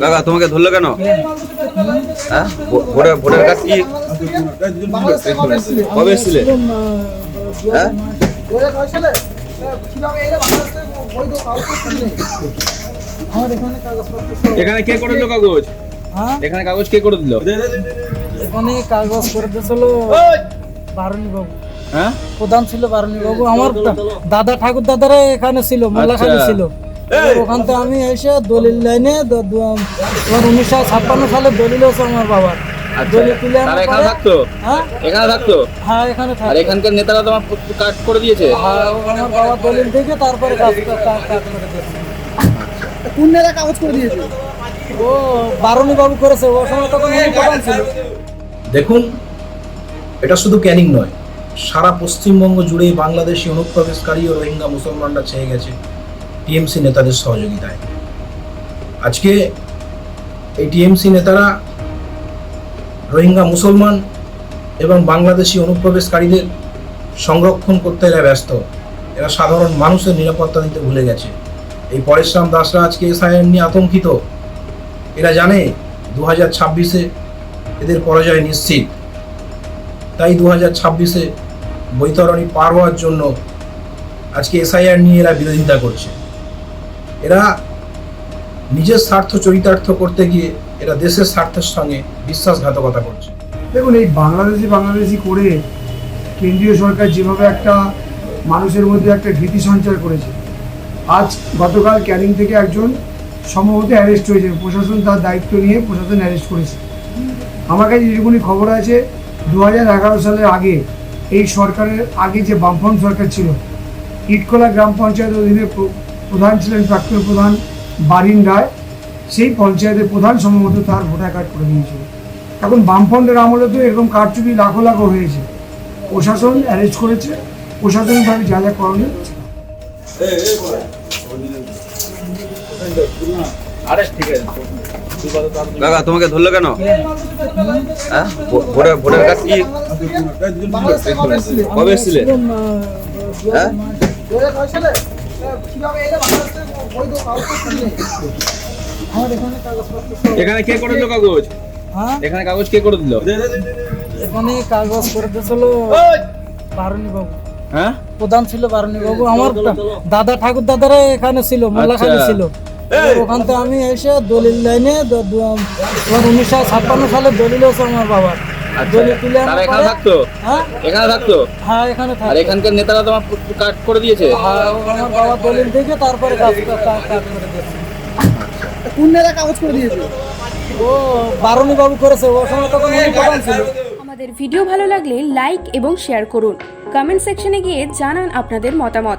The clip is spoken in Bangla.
কাকা তোমাকে ধরলো কেন? হ্যাঁ? ভোটার ভোটার কার্ড কি? কবে এসেছিলে? হ্যাঁ? এখানে কে করে দিল কাগজ? হ্যাঁ এখানে কাগজ কে করে দিল? এখানে কাগজ করে দিয়েছিল বারুণী বাবু হ্যাঁ? প্রধান ছিল বারুণী বাবু আমার দাদা ঠাকুর দাদারা এখানে ছিল মোল্লাখালী আচ্ছা। ছিল। ওখান থেকে আমি এসে দলিল লাইনে তোমার উনিশশো ছাপ্পান্ন সালে দলিল হচ্ছে আমার বাবার। আচ্ছা। হ্যাঁ? এখানে থাকতো? হ্যাঁ এখানে আর থাকে এখানকার নেতারা তোমার কাট করে দিয়েছে? হ্যাঁ, ও আমার বাবা দলিল থেকে তারপরে কাজ কাজ- কাজ- কাজ করে দিয়েছে। কোন নেতা কাগজ করে দিয়েছে? ও বারুণী বাবু করেছে ও সময় তখন দেখুন এটা শুধু ক্যানিং নয়। সারা পশ্চিমবঙ্গ জুড়েই বাংলাদেশি অনুপ্রবেশকারী ও রোহিঙ্গা মুসলমানরা ছেয়ে গেছে টিএমসি নেতাদের সহযোগিতায়। আজকে এই টিএমসি নেতারা রোহিঙ্গা মুসলমান এবং বাংলাদেশি অনুপ্রবেশকারীদের সংরক্ষণ করতে এরা ব্যস্ত। এরা সাধারণ মানুষের নিরাপত্তা দিতে ভুলে গেছে। এই পরেশরাম দাসরা আজকে এসআইএন নিয়ে আতঙ্কিত। এরা জানে দু হাজার ছাব্বিশে এদের পরাজয় নিশ্চিত। তাই দু হাজার ছাব্বিশে বৈতরণী পার হওয়ার জন্য আজকে এসআইআর নিয়ে এরা বিরোধিতা করছে। এরা নিজের স্বার্থ চরিতার্থ করতে গিয়ে এরা দেশের স্বার্থের সঙ্গে বিশ্বাসঘাতকতা করছে। দেখুন, এই বাংলাদেশি বাংলাদেশি করে কেন্দ্রীয় সরকার যেভাবে একটা মানুষের মধ্যে একটা ভীতি সঞ্চার করেছে। আজ গতকাল ক্যানিং থেকে একজন সম্ভবত অ্যারেস্ট হয়েছে প্রশাসন তার দায়িত্ব নিয়ে প্রশাসন অ্যারেস্ট করেছে। আমার কাছে যেটুকুনি খবর আছে দু হাজার এগারো সালের আগে এই সরকারের আগে যে বামফ্রন্ট সরকার ছিল ইটখোলা গ্রাম পঞ্চায়েত অধীনে প্রধান ছিলেন প্রাক্তন প্রধান বারিন রায়, সেই পঞ্চায়েতের প্রধান সম্ভবত তার ভোটার কার্ড করে দিয়েছিল। এখন বামফ্রন্টের আমলে তো এরকম কারচুপি লাখো লাখো হয়েছে। প্রশাসন অ্যারেস্ট করেছে, প্রশাসনিকভাবে যা যা করণীয়। কাকা তোমাকে ধরলো কেন? হ্যাঁ? ভোটার ভোটার কার্ড কি? কবে এসেছিলে? হ্যাঁ? এখানে কে করে দিল কাগজ? হ্যাঁ এখানে কাগজ কে করে দিল? এখানে কাগজ করে দিয়েছিল বারুণী বাবু। হ্যাঁ? প্রধান ছিল বারুণী বাবু। আমার দাদা ঠাকুর দাদারা এখানে ছিল মোল্লাখালী আচ্ছা। ছিল। ওখান থেকে আমি এসে দলিল লাইনে উনিশশো ছাপ্পান্ন সালে দলিল হচ্ছে আমার বাবার। আচ্ছা। হ্যাঁ? এখানে থাকতো? হ্যাঁ এখানে আর থাকে এখানকার নেতারা তোমার কাট করে দিয়েছে? হ্যাঁ, ও আমার বাবা দলিল থেকে তারপরে কোন নেতা কাগজ করে দিয়েছে? ও বারুণী বাবু করেছে। ও সময় তখন ছিল। আমাদের ভিডিও ভালো লাগলে লাইক এবং শেয়ার করুন। কমেন্ট সেকশনে গিয়ে জানান আপনাদের মতামত।